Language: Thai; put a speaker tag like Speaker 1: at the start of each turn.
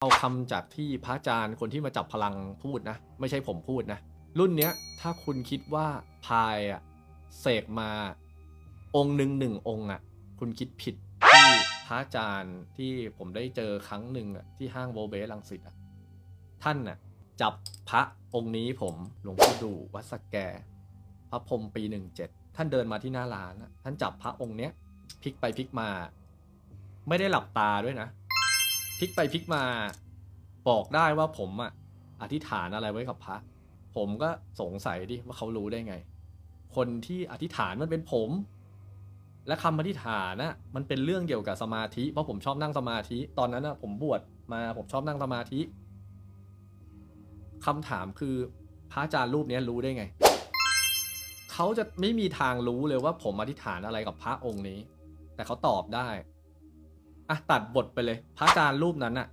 Speaker 1: เอาคำจากที่พระอาจารย์คนที่มาจับพลังพูดนะ ไม่ใช่ผมพูดนะ รุ่นเนี้ยถ้าคุณคิดว่าพายอะเสกมาองค์หนึ่งหนึ่งองค์อะคุณคิดผิดที่พระอาจารย์ที่ผมได้เจอครั้งหนึ่งอะที่ห้างโบเบสลังสิตอะท่านน่ะจับพระองค์นี้ผมหลวงพ่อดูวัดสแก พระพรมปีหนึ่งเจ็ดท่านเดินมาที่หน้าร้านอะท่านจับพระองค์เนี้ยพลิกไปพลิกมา ไม่ได้หลับตาด้วยนะ พลิกไปพลิกมา บอกได้ว่าผมอะอธิษฐานอะไรไว้กับพระ ผมก็สงสัยดิว่าเขารู้ได้ไง คนที่อธิษฐานมันเป็นผม และคำอธิษฐานน่ะมันเป็นเรื่องเกี่ยวกับสมาธิ เพราะผมชอบนั่งสมาธิ ตอนนั้นน่ะผมบวชมาผมชอบนั่งสมาธิคำถามคือพระอาจารย์รูปนี้รู้ได้ไง เขาจะไม่มีทางรู้เลยว่าผมอธิษฐานอะไรกับพระองค์นี้ แต่เขาตอบได้ อะตัดบทไปเลย พระอาจารย์รูปนั้นน่ะ